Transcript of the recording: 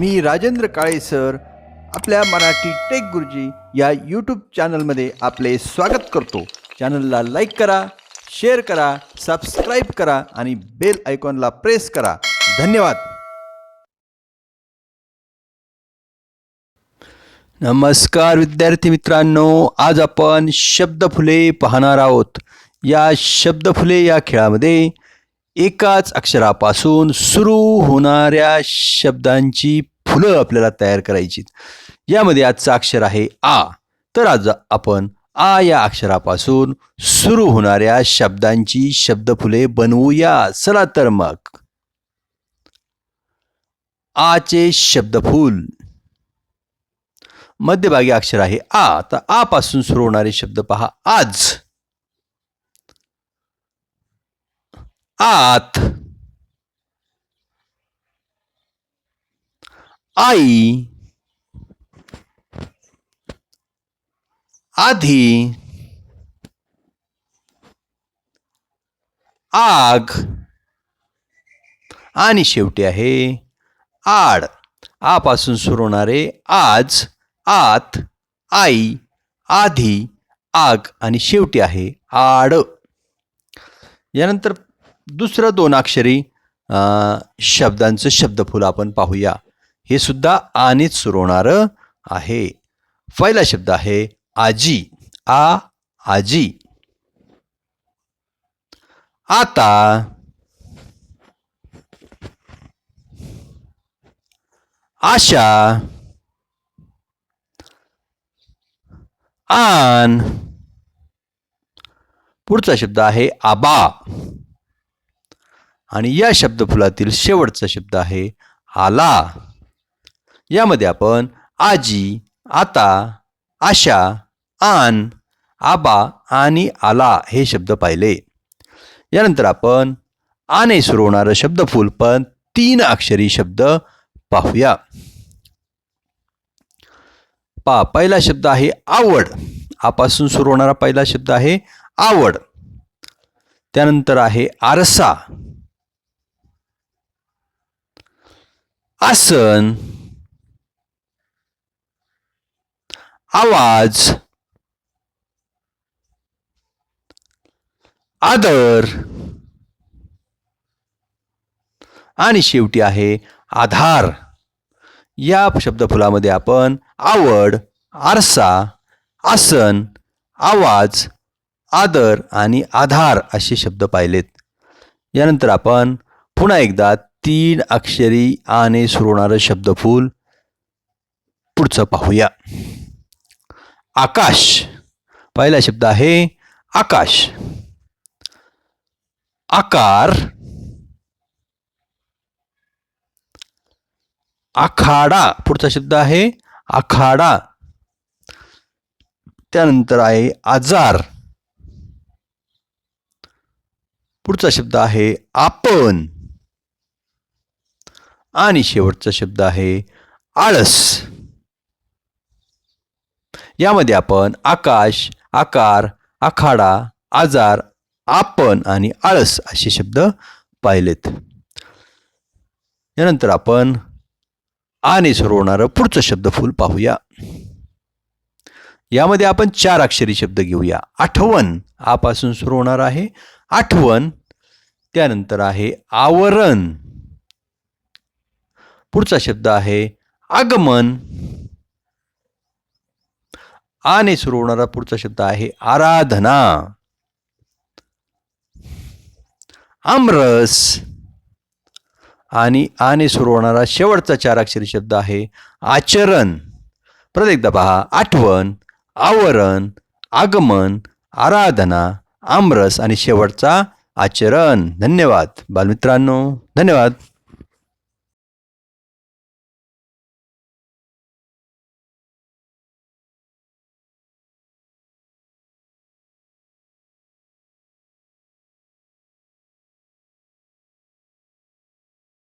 मी Rajendra Kale sir आपल्या Marathi take गुरुजी या यूट्यूब चॅनलमध्ये आपले स्वागत करतो. चॅनलला लाईक करा शेअर करा सबस्क्राईब करा आणि बेल आयकॉनला प्रेस करा. धन्यवाद. नमस्कार विद्यार्थी मित्रांनो आज आपण शब्दफुले पाहणार आहोत. या शब्दफुले या खेळामध्ये एकाच अक्षरापासून सुरू होणाऱ्या शब्दांची फुलं आपल्याला तयार करायची यामध्ये आजचं अक्षर आहे आ. तर आज आपण आ या अक्षरापासून सुरू होणाऱ्या शब्दांची शब्दफुले बनवूया. चला तर मग. आचे शब्दफूल. मध्यभागी अक्षर आहे आ. तर आ पासून सुरू होणारे शब्द पहा. आज. आत. आई आधी आग आणि शेवटी आहे आड. आपासून सुरू होणारे आज आत आई आधी आग आणि शेवटी आहे आड. यानंतर दुसरं दोन अक्षरी शब्दांचं शब्दफुल आपण पाहूया. हे सुद्धा आनेच सुरू होणारं आहे. पहिला शब्द आहे आजी. आ आजी. आता आशा. आन. पुढचा शब्द आहे आबा. आणि या शब्दफुलातील शेवटचा शब्द आहे आला. यामध्ये आपण आजी आता आशा आन आबा आणि आला हे शब्द पाहिले. यानंतर आपण आने सुरू होणारं शब्दफूल पण तीन अक्षरी शब्द पाहूया. पा पहिला शब्द आहे आवड. आपासून सुरू होणारा पहिला शब्द आहे आवड. त्यानंतर आहे आरसा. आसन. आवाज. आदर. आणि शेवटी आहे आधार. या शब्दफुलामध्ये आपण आवड आरसा आसन आवाज आदर आणि आधार असे शब्द पाहिलेत. यानंतर आपण पुन्हा एकदा तीन अक्षरी आने सुरवणारं शब्दफूल पुढचं पाहूया. आकाश. पहिला शब्द आहे आकाश. आकार. आखाडा. पुढचा शब्द आहे आखाडा. त्यानंतर आहे आजार. पुढचा शब्द आहे आपण. आणि शेवटचा शब्द आहे आळस. यामध्ये आपण आकाश आकार आखाडा आजार आपण आणि आळस असे शब्द पाहिलेत. यानंतर आपण आणि सुरू होणारं पुढचं शब्दफूल पाहूया. यामध्ये आपण चार अक्षरी शब्द घेऊया. आठवण आपासून सुरू होणार आहे. आठवण त्यानंतर आहे आवरण. पुढचा शब्द आहे आगमन. आणि सुरू होणारा पुढचा शब्द आहे आराधना. आमरस आणि आने सुरू होणारा शेवटचा चार अक्षरी शब्द आहे आचरण. परत एकदा पहा आठवण आवरण आगमन आराधना आमरस आणि शेवटचा आचरण. धन्यवाद. बालमित्रांनो धन्यवाद.